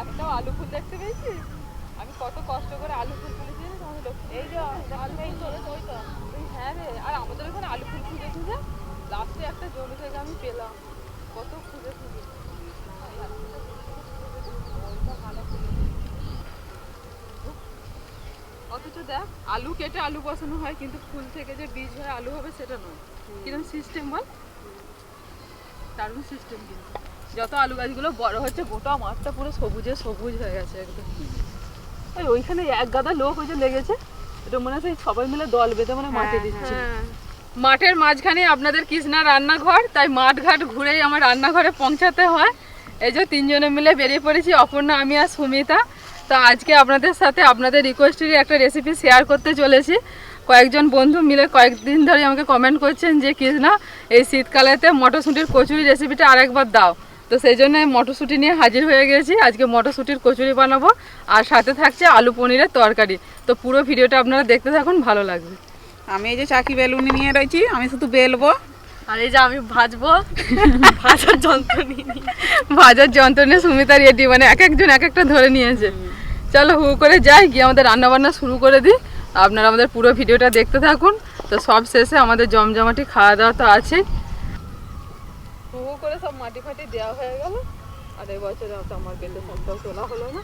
একটাও আলু ফুল দেখতে পেয়েছিস? আমি কত কষ্ট করে আলু ফুল তুলেছি লক্ষ্মী এই যে আলু ফুল তোলেছে ওই তো। হ্যাঁ রে আর আমাদের ওখানে আলু ফুল খুঁজে খুঁজে লাস্টে একটা জমি থেকে আমি পেলাম। কত খুঁজে খুঁজে। অথচ দেখ আলু কেটে আলু বসানো হয় কিন্তু ফুল থেকে যে বীজ হয় আলু হবে সেটা নয়। কীরকম সিস্টেম বল? দারুণ সিস্টেম কিন্তু। যত আলু গাছগুলো বড় হচ্ছে গোটা মাঠটা পুরো সবুজে সবুজ হয়ে গেছে একদম। ওই ওইখানে এক গাদা লোক ওই যে লেগেছে এটা মনে হচ্ছে সবাই মিলে দল বেঁধে মানে মাঠে দিচ্ছে। মাঠের মাঝখানে আপনাদের কৃষ্ণা রান্নাঘর তাই মাঠ ঘাট ঘুরেই আমার রান্নাঘরে পৌঁছাতে হয়। এই যে তিনজনে মিলে বেরিয়ে পড়েছি অপর্ণা আমি আর সুমিতা। তো আজকে আপনাদের সাথে আপনাদের রিকোয়েস্টেরই একটা রেসিপি শেয়ার করতে চলেছি। কয়েকজন বন্ধু মিলে কয়েকদিন ধরে আমাকে কমেন্ট করছেন যে কৃষ্ণা এই শীতকালেতে মটরশুঁটির কচুরি রেসিপিটা আরেকবার দাও। তো সেই জন্য আমি মটরশুঁটি নিয়ে হাজির হয়ে গেছি। আজকে মটরশুঁটির কচুরি বানাবো আর সাথে থাকছে আলু পনিরের তরকারি। তো পুরো ভিডিওটা আপনারা দেখতে থাকুন ভালো লাগবে। আমি এই যে চাকি বেলুনি নিয়ে রয়েছি আমি শুধু বেলবো। আর এই যে আমি ভাজবো ভাজার যন্ত্র নিয়ে। ভাজার যন্ত্র নিয়ে সুমিতা রেডি মানে এক একজন এক একটা ধরে নিয়েছে। চলো হু করে যাই গিয়ে আমাদের রান্না বান্না শুরু করে দিই। আপনারা আমাদের পুরো ভিডিওটা দেখতে থাকুন। তো সব শেষে আমাদের জমজমাটি খাওয়া দাওয়া তো আছে হু হু করে সব মাটি ফাটি দেওয়া হয়ে গেল। আর এই বছর আমার বেলে সবটাও তোলা হলো না।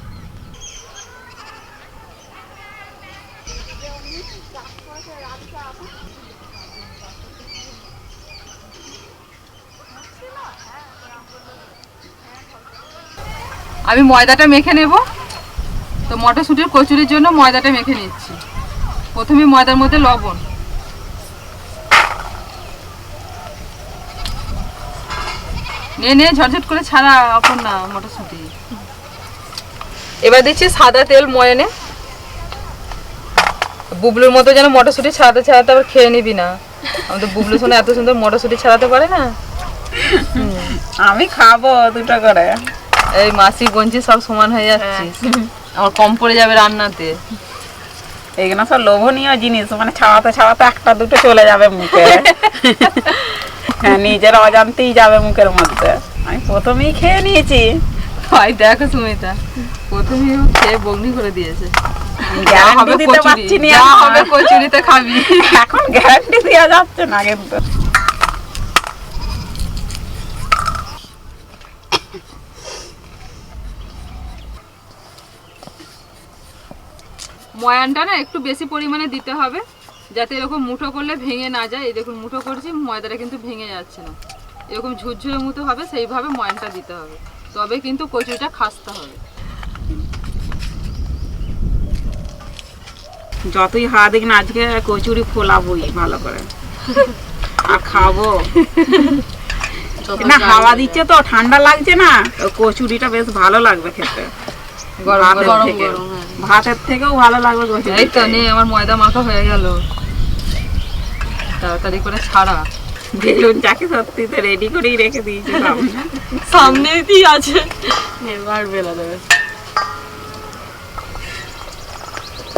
আমি ময়দাটা মেখে নেব। তো মটরশুঁটির কচুরির জন্য ময়দাটা মেখে নিচ্ছি। প্রথমে ময়দার মধ্যে লবণ। নে নে ঝটঝট করে ছাড়া আপন না মটরশুঁটি। এবার দিচ্ছি সাদা তেল ময়নে বুবলুর মতো যেন মটরশুঁটি ছাড়াতে ছাড়াতে আবার খেয়ে নিবি না। আমাদের বুবলু শোনা এত সুন্দর মটরশুঁটি ছাড়াতে পারে না? আমি খাব দুটো করে। এই মাসি গঞ্জি সব সমান হয়ে যাচ্ছিস আমার কম পড়ে যাবে রান্নাতে। এইগুলো সব লোভনীয় জিনিস মানে ছাড়াতে ছাড়াতে একটা দুটো চলে যাবে মুখে। হ্যাঁ নিজের অজান্তেই যাবে মুখের মধ্যে। আমি প্রথমেই খেয়ে নিয়েছি। ভাই দেখো সুমিতা। প্রথমে ও খেয়ে বগনি করে দিয়েছে। গ্যারান্টি দিতে পারছি না হবে কচুরিতে খাবি। এখন গ্যারান্টি দেওয়া যাচ্ছে না কিন্তু ময়ানটা না একটু বেশি পরিমাণে দিতে হবে। যাতে এরকম মুঠো করলে ভেঙে না যায়। এই দেখুন মুঠো করছি ময়দাটা কিন্তু ভেঙে যাচ্ছে না। এরকম ঝুরঝুরে মতো হবে সেইভাবে ময়ানটা দিতে হবে। তবে কিন্তু কচুরিটা খাসতে হবে। যতই হাওয়া দিক আজকে কচুরি ফোলাবই ভালো করে। আর খাব। না হাওয়া দিচ্ছে তো ঠান্ডা লাগছে না। কচুরিটা বেশ ভালো লাগবে খেতে। ভাতের হ্যাঁ। ভাতের থেকেও ভালো লাগবে কচুরি এই তো নেই আমার ময়দা মাখা হয়ে গেল। তাড়াতাড়ি করে ছাড়া। বেলুন চাকে সত্যি তো রেডি করেই রেখে দিয়েছি সামনে। সামনেই দিয়ে আছে। এবার বেলা দেবে।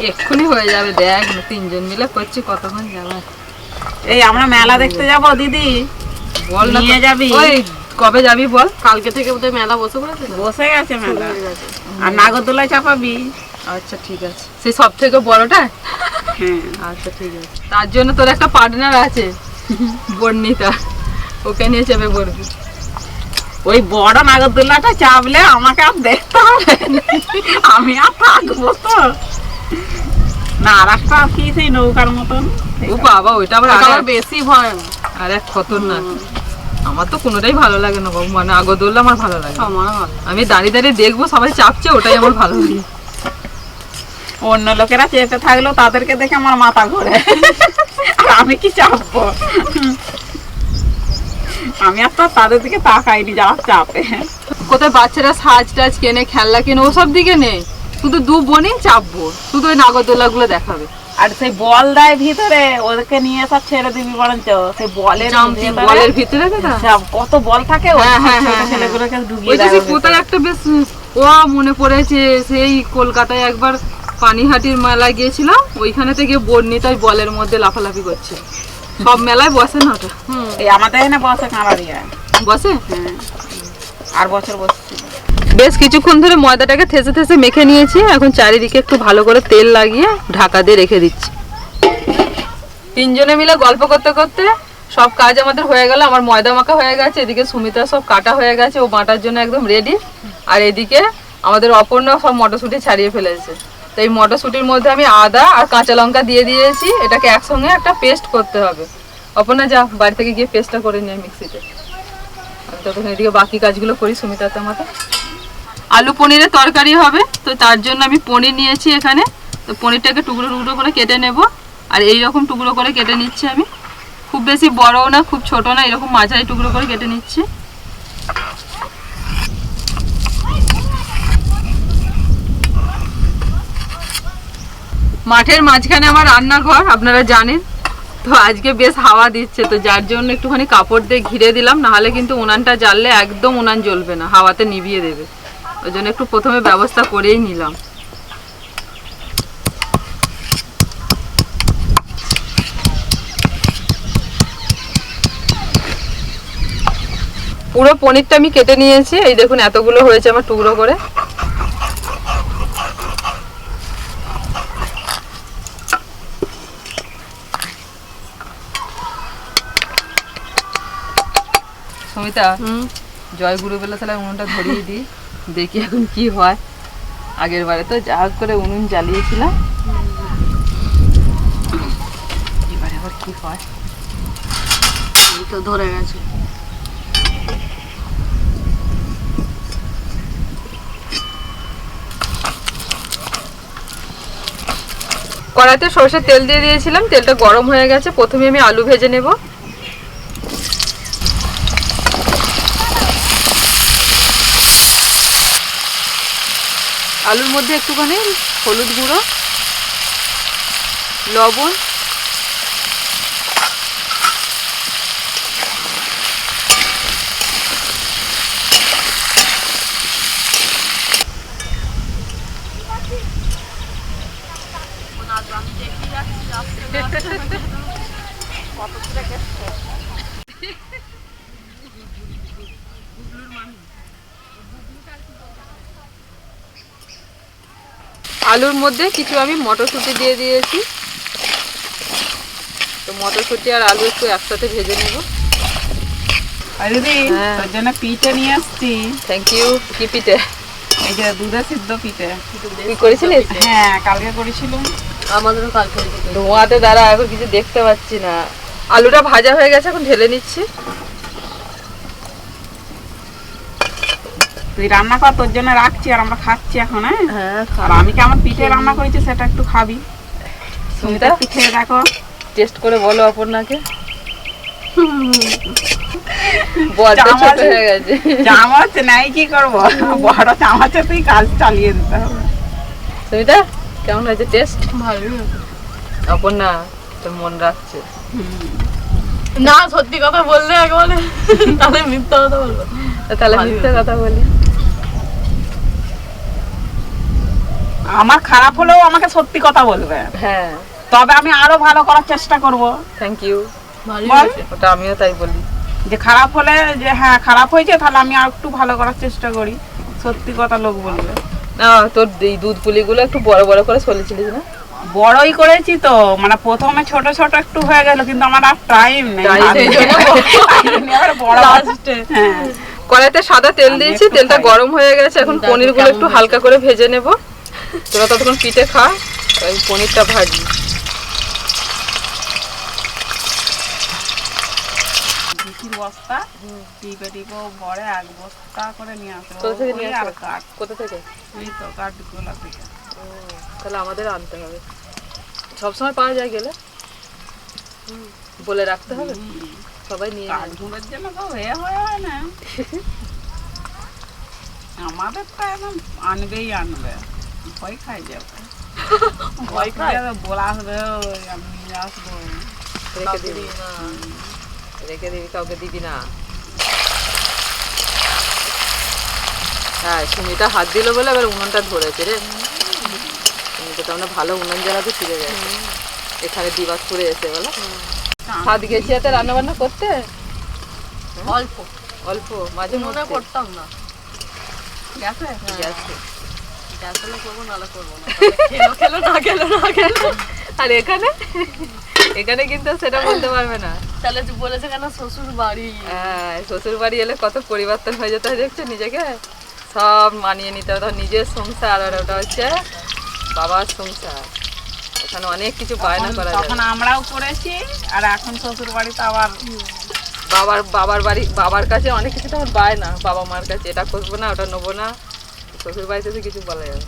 এক্ষুনি হয়ে যাবে দেখ তিনজন মিলে করছি কতক্ষণ যাবে। এই আমরা মেলা দেখতে যাব দিদি। বল নিয়ে যাবি? ওই কবে যাবি বল? কালকে থেকে বোধহয় মেলা বসে পড়েছে বসে গেছে মেলা। আর নাগরদোলায় চাপাবি? আচ্ছা ঠিক আছে। সে সব থেকে বড়টা? হ্যাঁ। আচ্ছা ঠিক আছে। তার জন্য তোর একটা পার্টনার আছে বর্ণিতা। ওকে নিয়ে চেপে পড়বি ওই বড় নাগরদোলাটা চাপলে আমাকে আর দেখতে হবে আমি আর থাকব তো। না আর একটা কি সেই নৌকার মতন? ও বাবা ওইটা আবার বেশি ভয় আর এক খতরনাক আমার তো কোনোটাই ভালো লাগে না বাবু। মানে আগরদোল্লা আমার ভালো লাগে আমার ভালো আমি দাঁড়িয়ে দাঁড়িয়ে দেখব সবাই চাপছে ওটাই আমার ভালো লাগে। অন্য লোকেরা চেপে থাকলেও তাদেরকে দেখে আমার মাথা ঘোরে। আর আমি কি চাপবো? আমি আর তো তাদের দিকে তাকাইনি যারা চাপে। কোথায় বাচ্চারা সাজ টাজ কেনে খেলনা কেনে ওসব দিকে নেই। শুধু দু বোনই চাপবো। শুধু ওই নাগরদোল্লা গুলো দেখাবে। আর সেই বল দেয় ভিতরে ওদেরকে নিয়ে সব ছেড়ে দিবি বরঞ্চ। সেই বলের ভিতরে বলের ভিতরে সব কত বল থাকে হ্যাঁ, হ্যাঁ, হ্যাঁ, ছেলেগুলোকে ঢুকিয়ে দেয় কোথায় একটা বেশ ও মনে পড়েছে সেই কলকাতায় একবার পানিহাটির মেলায় গিয়েছিলাম ওইখানে থেকে ওই বলের মধ্যে লাফালাফি করছে। সব মেলায় বসে না ওটা। আমাদের এখানে বসে কাঁড়ারিয়া বসে? আর বছর বসছিল। বেশ কিছুক্ষণ ধরে ময়দাটাকে থেসে থেসে মেখে নিয়েছি। এখন চারিদিকে একটু ভালো করে তেল লাগিয়ে ঢাকা দিয়ে রেখে দিচ্ছি। তিনজনে মিলে গল্প করতে করতে সব কাজ আমাদের হয়ে গেল। আমার ময়দা মাখা হয়ে গেছে, এদিকে সুমিতা সব কাটা হয়ে গেছে, ও বাটার জন্য একদম রেডি আর এদিকে আমাদের অপর্ণা সব মটরশুঁটি ছাড়িয়ে ফেলেছে। তো এই মটরশুঁটির মধ্যে আমি আদা আর কাঁচা লঙ্কা দিয়ে দিয়েছি। এটাকে একসঙ্গে একটা পেস্ট করতে হবে। অপর্ণা, যা বাড়ি থেকে গিয়ে পেস্টটা করে নিয়ে মিক্সিতে। তখন এদিকে বাকি কাজগুলো করি সুমিতাতে আমাকে আলু পনিরের তরকারি হবে, তো তার জন্য আমি পনির নিয়েছি এখানে। তো পনিরটাকে টুকরো টুকরো করে কেটে নেব। আর এই রকম টুকরো করে কেটে নিচ্ছি আমি। খুব বেশি বড়ও না, খুব ছোট না, এরকম মাঝারি টুকরো করে কেটে নিচ্ছি। মাঠের মাঝখানে আমার রান্নাঘর, আপনারা জানেন। তো আজকে বেশ হাওয়া দিচ্ছে, তো যার জন্য একটুখানি কাপড় দিয়ে ঘিরে দিলাম, নাহলে কিন্তু উনানটা জ্বাললে একদম উনান জ্বলবে না, হাওয়াতে নিভিয়ে দেবে। ওই জন্য একটু প্রথমে ব্যবস্থা করেই নিলাম। পুরো পনিরটা আমি কেটে নিয়েছি। এই দেখুন এতগুলো হয়েছে আমার টুকরো করে। সমিতা জয় গুরু বেলা তাহলে উনুনটা ধরিয়ে দিই। দেখি এখন কি হয়। আগের বারে তো যা করে উনুন জ্বালিয়েছিলাম। এবারে আবার কি হয়? এই তো ধরে গেছে। কড়াইতে সর্ষের তেল দিয়ে দিয়েছিলাম। তেলটা গরম হয়ে গেছে। প্রথমে আমি আলু ভেজে নেব। আলুর মধ্যে একটুখানি হলুদ গুঁড়ো লবণ আলুর মধ্যে কিছু আমি মটরশুঁটি দিয়ে দিয়েছি। তো মটরশুঁটি আর আলু একটু একসাথে ভেজে নেব। দিদি হ্যাঁ। তোর জন্য পিঠে নিয়ে আসছি। থ্যাংক ইউ কি পিঠে? এই যে দুধে সিদ্ধ পিঠে। তুই করেছিলিস? হ্যাঁ কালকে করেছিলাম। আমাদেরও কালকে ধোঁয়াতে দাঁড়া এখন কিছু দেখতে পাচ্ছি না। আলুটা ভাজা হয়ে গেছে এখন ঢেলে নিচ্ছি। তুই রান্না কর তোর জন্য রাখছি আর আমরা খাচ্ছি এখন হ্যাঁ? হ্যাঁ আর আমি কেমন পিঠে রান্না করেছি সেটা একটু খাবি। পিঠে দেখো। টেস্ট করে বলো অপর্ণাকে। চামচ- হয়ে নাই কি করব? বড় চামচে তুই কাজ চালিয়ে দিতে হবে। সুমিতা কেমন হয়েছে টেস্ট? অপর্ণা তোর মন রাখছে। না সত্যি কথা বললে একবারে তাহলে মিথ্যা কথা বলব। তাহলে মিথ্যে কথা বলি। আমার খারাপ হলেও আমাকে সত্যি কথা বলবে। হ্যাঁ। তবে আমি আরও ভালো করার চেষ্টা করব। থ্যাংক ইউ ওটা আমিও তাই বলি। যে খারাপ হলে যে হ্যাঁ খারাপ হয়েছে তাহলে আমি আর একটু ভালো করার চেষ্টা করি। সত্যি কথা লোক বলবে। না তোর এই দুধ পুলিগুলো একটু বড় বড় করে চলেছিলিস না? বড়ই করেছি তো। মানে প্রথমে ছোট ছোট একটু হয়ে গেল কিন্তু আমার আর টাইম নেই। বড় লাস্টে হ্যাঁ। কড়াইতে সাদা তেল দিয়েছি তেলটা গরম হয়ে গেছে এখন পনিরগুলো একটু হালকা করে ভেজে নেব। তোরা ততক্ষণ পিঠে খা ওই পনিরটা ভাজি। বস্তা টিপে টিপে ভরে এক বস্তা করে নিয়ে আসে কোথা থেকে নিয়ে ওই কাঠ। কোথা থেকে? এই তো কাঠ গোলা থেকে। তাহলে আমাদের আনতে হবে। সবসময় পাওয়া যায় গেলে? বলে রাখতে হবে? সবাই নিয়ে নেয়। জন্য তো হয়ে হয়ে না। আমাদের তো একদম আনবেই আনবে। ভয় খাই যাবে ভয় খায়? বলা আসবে আমি নিয়ে আসব। রেখে দিবি রেখে দিবি কাউকে দিবি না। হ্যাঁ সুমিতা হাত দিল বলে এবার উনুনটা ধরেছে রে। সুমিতা তো আমরা ভালো উনুন জ্বালাতে শিখে গেছে। এখানে দিবাজপুরে এসে বলো। হাত গেছি হাতে রান্না বান্না করতে? অল্প। অল্প মাঝে মনে করতাম না। গেছে গ্যাসে। গ্যাস করব নাহলে করব না। খেলো খেলো না খেলো না খেলো। আর এখানে? এখানে কিন্তু সেটা বলতে পারবে না। তাহলে বলেছে কেন শ্বশুর বাড়ি হ্যাঁ শ্বশুর বাড়ি এলে কত পরিবর্তন হয়ে যেতে হয় দেখছ নিজেকে? সব মানিয়ে নিতে হবে নিজের সংসার আর ওটা হচ্ছে বাবার সংসার। ওখানে অনেক কিছু বায়না তখন- করা তখন যায় আমরাও করেছি আর এখন শ্বশুর বাড়িতে আবার বাবার বাবার বাড়ি বাবার কাছে অনেক কিছু তখন বায়না বাবা মার কাছে। এটা করব না ওটা নেব না। শ্বশুর বাড়িতে তো কিছু বলা যাবে।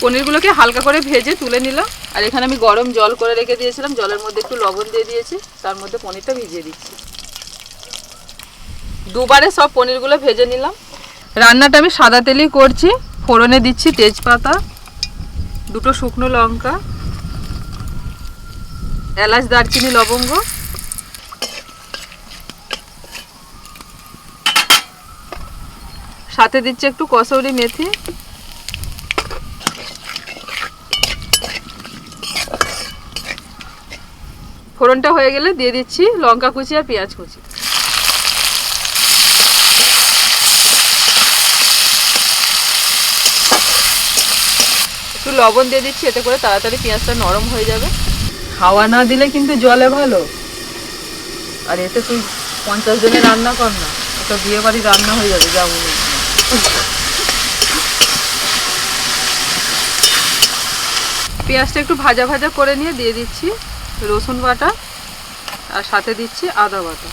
পনিরগুলোকে হালকা করে ভেজে তুলে নিলাম। আর এখানে আমি গরম জল করে রেখে দিয়েছিলাম। জলের মধ্যে একটু লবণ দিয়ে দিয়েছি। তার মধ্যে পনিরটা ভিজিয়ে দিচ্ছি। দুবারে সব পনিরগুলো ভেজে নিলাম। রান্নাটা আমি সাদা তেলই করছি। ফোড়নে দিচ্ছি তেজপাতা। দুটো শুকনো লঙ্কা, এলাচ, দারচিনি, লবঙ্গ। সাথে দিচ্ছি একটু কসৌরি মেথি। ফোড়নটা হয়ে গেলে দিয়ে দিচ্ছি লঙ্কা কুচি আর পেঁয়াজ কুচি। একটু লবণ দিয়ে দিচ্ছি, এতে করে তাড়াতাড়ি পেঁয়াজটা নরম হয়ে যাবে। হাওয়া না দিলে কিন্তু জলে ভালো। আর এতে তুই পঞ্চাশ জনের রান্না কর না ওটা বিয়ে বাড়ি রান্না হয়ে যাবে, যা বলি পেঁয়াজটা একটু ভাজা ভাজা করে নিয়ে দিয়ে দিচ্ছি রসুন বাটা, আর সাথে দিচ্ছি আদা বাটা।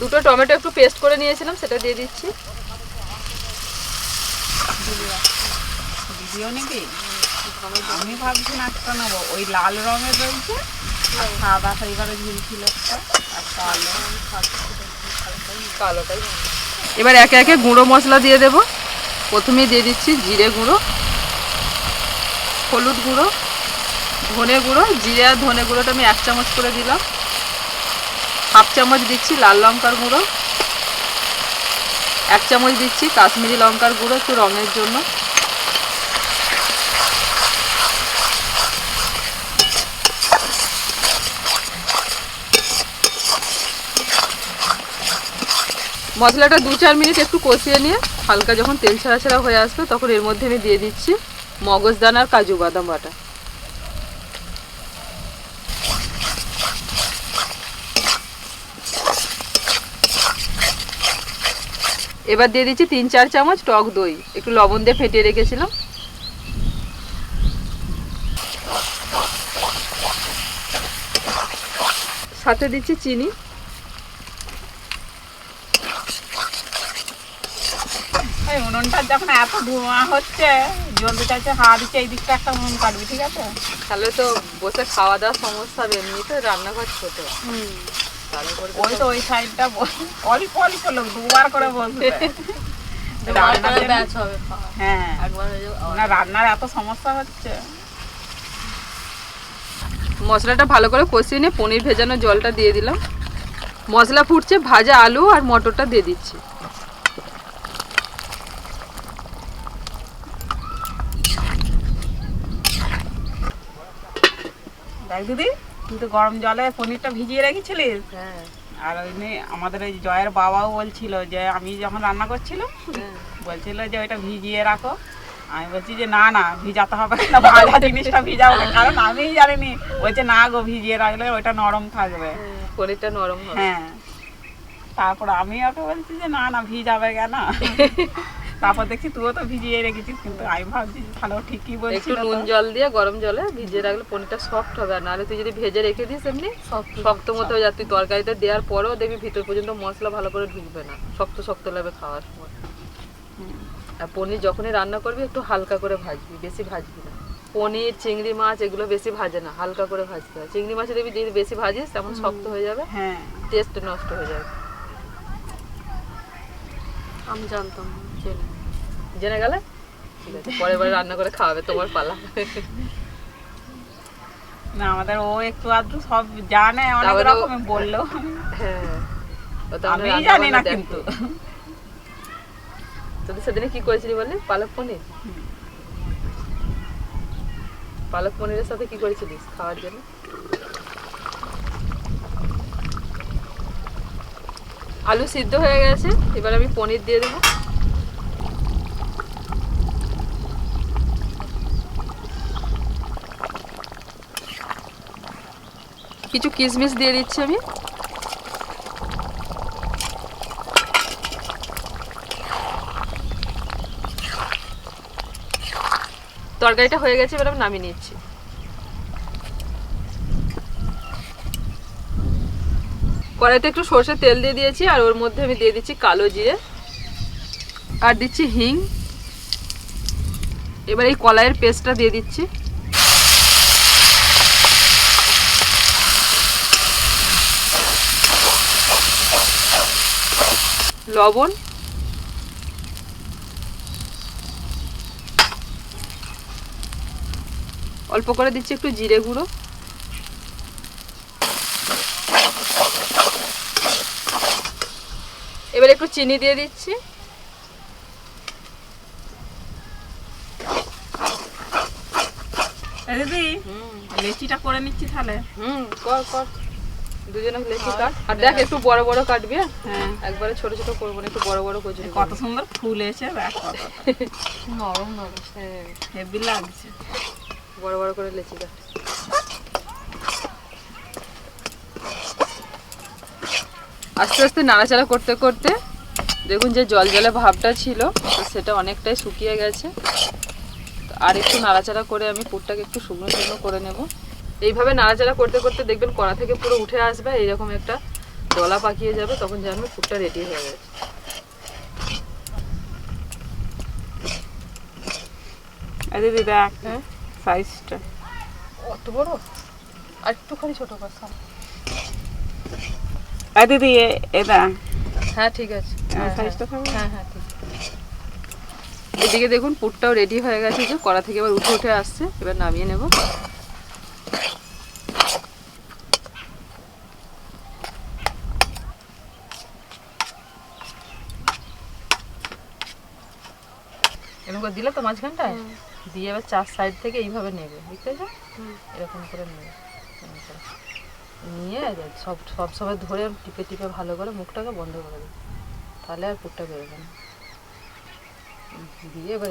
দুটো টমেটো একটু পেস্ট করে নিয়েছিলাম সেটা দিয়ে দিচ্ছি। ভিডিও নিবি? আমি ভাবছি না একটা নেব। ওই লাল রঙের রয়েছে সাদা আর কালো। কালোটাই এবার একে একে গুঁড়ো মশলা দিয়ে দেব। প্রথমে দিয়ে দিচ্ছি জিরে গুঁড়ো হলুদ গুঁড়ো ধনে গুঁড়ো জিরে আর ধনে গুঁড়োটা আমি এক চামচ করে দিলাম। হাফ চামচ দিচ্ছি লাল লঙ্কার গুঁড়ো, এক চামচ দিচ্ছি কাশ্মীরি লঙ্কার গুঁড়ো একটু রঙের জন্য। মশলাটা দু চার মিনিট একটু কষিয়ে নিয়ে, হালকা যখন তেল ছাড়া ছাড়া হয়ে আসবে তখন এর মধ্যে আমি দিয়ে দিচ্ছি মগজদানা আর কাজু বাদাম বাটা। এবার দিয়ে দিচ্ছি তিন চার চামচ টক দই। একটু লবণ দিয়ে ফেটিয়ে রেখেছিলাম। সাথে দিচ্ছি চিনি। এই উনুনটার যখন এত ধোঁয়া হচ্ছে জলদি চাইছে হাওয়া দিচ্ছে এই দিকটা একটা উনুন কাটবি ঠিক আছে? তাহলে তো বসে খাওয়া দাওয়ার সমস্যা হবে এমনিতে রান্নাঘর ছোট। উপর ওই তো ওই সাইডটা অল্প অল্প লোক দুবার করে বসবে। হ্যাঁ। একবার যাবে না রান্নার এত সমস্যা হচ্ছে। মশলাটা ভালো করে কষিয়ে নিয়ে পনির ভেজানো জলটা দিয়ে দিলাম। মশলা ফুটছে ভাজা আলু আর মটরটা দিয়ে দিচ্ছি। দেখ দিদি। তুই তো গরম জলে পনিরটা ভিজিয়ে রেখেছিলিস? হ্যাঁ। আর ওইনি আমাদের ওই জয়ের বাবাও বলছিল যে আমি যখন রান্না করছিলাম বলছিল যে ওইটা ভিজিয়ে রাখো। আমি বলছি যে না না ভিজাতে হবে না ভাজা জিনিসটা ভিজাবো না। কারণ আমিই জানিনি। বলছে না গো ভিজিয়ে রাখলে ওইটা নরম থাকবে। পনিরটা নরম হ্যাঁ। তারপর আমি ওকে বলছি যে না না ভিজাবে কেন? তারপর দেখছি তুইও তো ভিজিয়ে রেখেছিস কিন্তু আমি ভাবছি যে তাহলে ও ঠিকই একটু নুন জল দিয়ে গরম জলে ভিজিয়ে রাখলে পনিরটা সফট হবে। আর নাহলে তুই যদি ভেজে রেখে দিস এমনি শক্ত মতো হয়ে যাবে। তুই তরকারিতে দেওয়ার পরেও দেখবি ভিতর পর্যন্ত মশলা ভালো করে ঢুকবে না। শক্ত শক্ত লাগবে খাওয়ার সময়। আর পনির যখনই রান্না করবি একটু হালকা করে ভাজবি বেশি ভাজবি না। পনির চিংড়ি মাছ এগুলো বেশি ভাজে না হালকা করে ভাজতে হয়। চিংড়ি মাছে দেখবি যদি বেশি ভাজিস তেমন শক্ত হয়ে যাবে। হ্যাঁ। টেস্ট নষ্ট হয়ে যাবে। আমি জানতাম না, জেনে গেলে? ঠিক আছে পরের বার রান্না করে খাওয়াবে তোমার পালা। না আমাদের ও একটু আধটু সব জানে অনেক রকম বলল। হ্যাঁ, আমি জানি না কিন্তু। তোদের সেদিনে কি করেছিলি বললি? পালক পনির? পালক পনিরের সাথে কি করেছিলিস খাওয়ার জন্য? আলু সিদ্ধ হয়ে গেছে এবার আমি পনির দিয়ে দেবো। কিছু কিশমিশ দিয়ে দিচ্ছি আমি। তরকারিটা হয়ে গেছে, এবার আমি নামিয়ে নিচ্ছি। কড়াইতে একটু সর্ষের তেল দিয়ে দিয়েছি, আর ওর মধ্যে আমি দিয়ে দিচ্ছি কালো জিরে। আর দিচ্ছি হিং। এবার এই কলাইয়ের পেস্টটা দিয়ে দিচ্ছি। লবণ। অল্প করে দিচ্ছি একটু জিরে গুঁড়ো। এবার একটু চিনি দিয়ে দিচ্ছি। দিদি লেচিটা করে নিচ্ছি তাহলে। হুম কর কর। দুজনে লেচি কাট আর দেখ একটু বড় বড় কাটবি হ্যাঁ? হ্যাঁ। একবারে ছোট ছোট করব না একটু বড় বড় কচুরি কত সুন্দর ফুল এসে নরম নরম। হেভি লাগছে। বড় বড় করে লেচি কাট। আস্তে আস্তে নাড়াচাড়া করতে করতে দেখুন যে জল জলে ভাবটা ছিল তো সেটা অনেকটাই শুকিয়ে গেছে। আর একটু নাড়াচাড়া করে আমি পুরটাকে একটু শুকনো শুকনো করে নেব। এইভাবে নাড়াচাড়া করতে করতে দেখবেন কড়া থেকে পুরো উঠে আসবে এইরকম একটা দলা পাকিয়ে যাবে তখন জানবে পুরটা রেডি হয়ে গেছে দিদি দেখ হ্যাঁ? সাইজটা অত বড়? আর একটুখানি ছোট কথা দিদি হ্যাঁ ঠিক আছে। হ্যাঁ, সাইজটা থাকবে? হ্যাঁ হ্যাঁ ঠিক। এদিকে দেখুন পুরটাও রেডি হয়ে গেছে যে কড়া থেকে এবার উঠে উঠে আসছে এবার নামিয়ে নেব। দিলে তো মাঝখানটায়? দিয়ে এবার চার সাইড থেকে এইভাবে নেবে বুঝতে পারছ? এরকম করে নেবে। নিয়ে সব সব সময় ধরে টিপে টিপে ভালো করে মুখটাকে বন্ধ করে দেবে। তাহলে আর পুরটা বেরোবে না। হুম, দিয়ে এবার।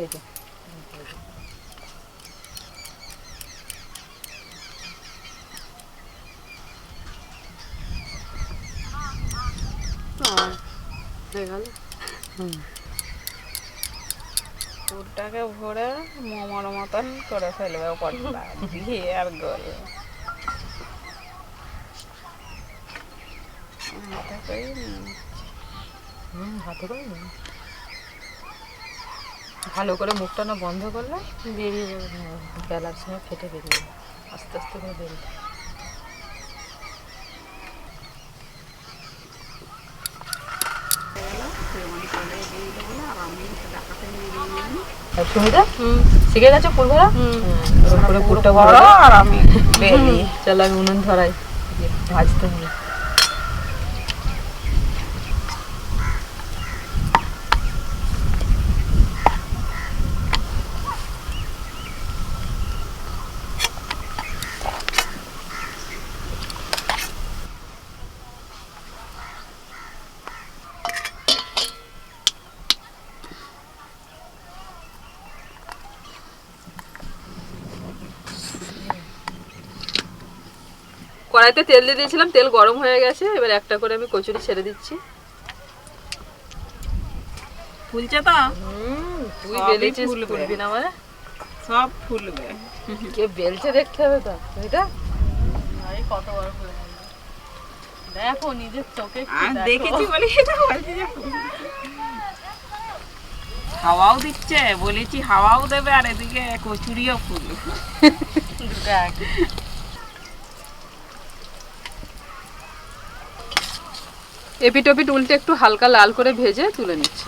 হয়ে গেল। পুরটাকে ভরে মোমোর মতন করে ফেলবে ওপরটা দিয়ে আর গোল। হাতে হাতে করে ভালো করে মুখটা না বন্ধ করলে বেরিয়ে যাবে বেলার সময় ফেটে বেরিয়ে যাবে। আস্তে আস্তে করে বেরিয়ে যাবে। আর সুমিতা শিখে গেছো ফুল ভরা? করে পুরটা বড় ভরা আর আমি চলো আমি উনুন ধরাই। ভাজতে হবে। কড়াইতে তেল দিয়ে দিয়েছিলাম তেল গরম হয়ে গেছে এবার একটা করে আমি কচুরি ছেড়ে দিচ্ছি। ফুলছে তো? হুম তুই বেলেছিস ফুলবি। না মানে? সব ফুলবে। কে বেলছে দেখতে হবে তো এটা? আরে কত বড় বলল। দেখো নিজের চোখে। দেখেছি বলে এটা বলছি যে হাওয়াও দিচ্ছে বলেছি হাওয়াও দেবে আর এদিকে কচুরিও ফুল। দুটো এপিট ওপিট উল্টে একটু হালকা লাল করে ভেজে তুলে নিচ্ছি।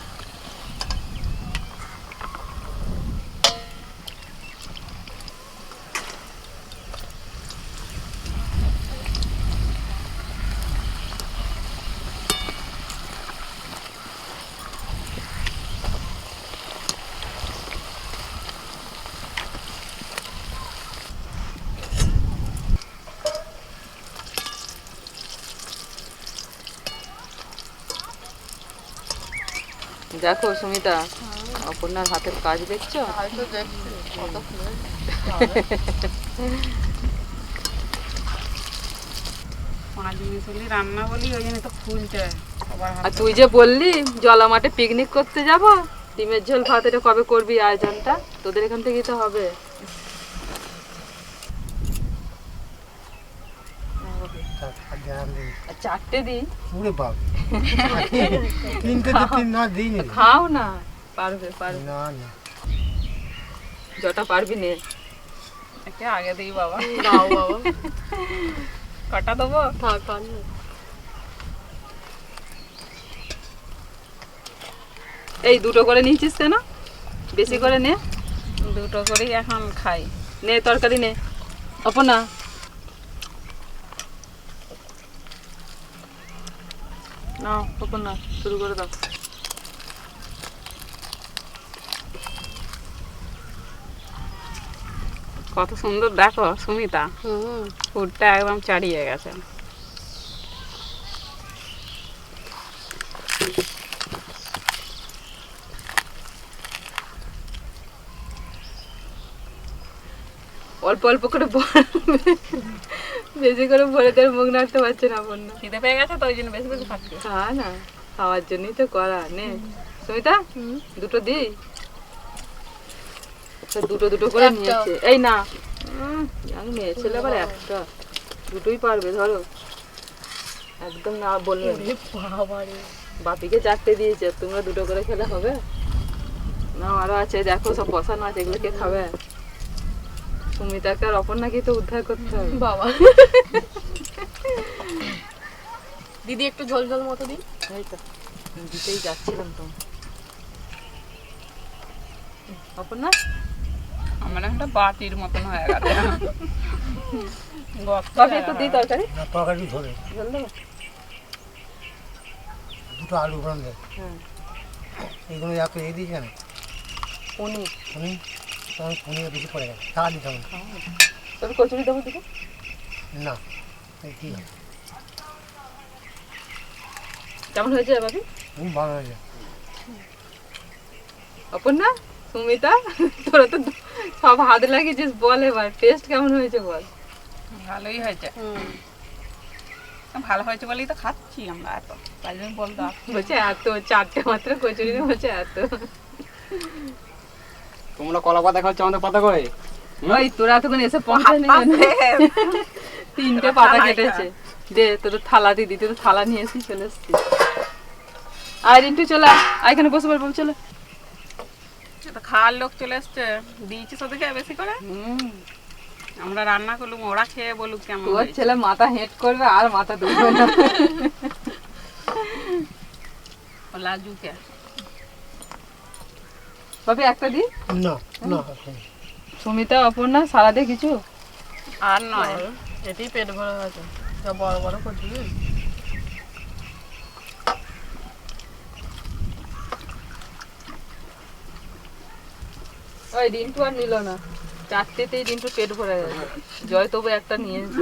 দেখো সুমিতা অপর্ণার হাতের কাজ দেখছ? রান্না বলি ওই জন্য তো ফুলছে আর তুই যে বললি জলা মাঠে পিকনিক করতে যাব ডিমের ঝোল ভাত এটা কবে করবি আয়োজনটা? তোদের এখান থেকেই তো হবে। চারটে দিন। পুরে বাপ তিনটে তো তিন না খাও না পারবে পারবে। না না। যটা পারবি নে। একে আগে দিই বাবা। দাও বাবা। কটা দেবো? থাক আর এই দুটো করে নিয়েছিস কেন? বেশি করে নে। দুটো করেই এখন খাই। নে তরকারি নে। অপনা নাও অপনা শুরু করে দাও। কত সুন্দর দেখো সুমিতা। ফুডটা একদম চাড়িয়ে গেছে। অল্প অল্প করে বেশি করে ভরে তোর মুখ নাড়তে পারছে না বন্যা। খিদে পেয়ে গেছে তো ওই জন্য বেশি বেশি খাচ্ছি। খা না খাওয়ার জন্যই তো করা নে। সুমিতা দুটো দি আচ্ছা, দুটো দুটো করে নিয়েছে। এই না। young মেয়ে ছেলে আবার একটা। দুটোই পারবে ধরো। একদম না রে বাপিকে চারটে দিয়েছে তোমরা দুটো করে খেলে হবে? না আরও আছে দেখো সব বসানো আছে এগুলো কে খাবে? সুমিতাকে আর অপর্ণাকে তো উদ্ধার করতে হবে। বাবা। দিদি একটু ঝোল ঝোল মতো দিই। এই তো দিতেই যাচ্ছিলাম তো। অপর্ণা? আমার একটা বাটির মতন হয়ে গেছে। হয়ে একটু। দিই তরকারি? না তরকারি ধরে জল দেবো? দুটো আলু বান হ্যাঁ। এইগুলো এত এই দিয়েছি কেন? পনির। শুনি তখন পনির বেশি পড়ে গেছে। টাকা দিতে হবে তবে কচুরি দেবো দিকে না কি? কেমন হয়েছে বাপি খুব ভালো হয়েছে। অপর্ণা সুমিতা তোরা তো সব হাত লাগিয়েছিস বল এবার। টেস্ট কেমন হয়েছে বল? ভালোই হয়েছে। ভালো হয়েছে বলেই তো খাচ্ছি আমরা এত। তাই জন্য বলতো বলছে এত চারটে মাত্র কচুরি বলছে এত। তোমরা কলা পাতা খাচ্ছ আমাদের পাতা করে ওই তোরা তখন এসে পৌঁছানি তিনটে পাতা কেটেছে। দে তোর থালা দিদি তো থালা নিয়ে এসে চলে এসছি। আর একটু চলে আয়। এখানে বসে পারব চলে। তো খাওয়ার লোক চলে এসছে। দিয়েছি ওদেরকে বেশি করে? হুম। আমরা রান্না করলুম ওরা খেয়ে বলুক কেমন তোর ছেলে মাথা হেঁট করবে আর মাথা দুলবে না। ও লাজুকে। ভাবি একটা দি না না। সুমিতা অপর্ণা সারাদে কিছু? আর নয়। এটি পেট ভরা গেছে সব বড় বড় করছি ওই রিন্টু আর নিল না। চারটেতেই রিন্টু পেট ভরে গেছে। জয় তবু একটা নিয়েছে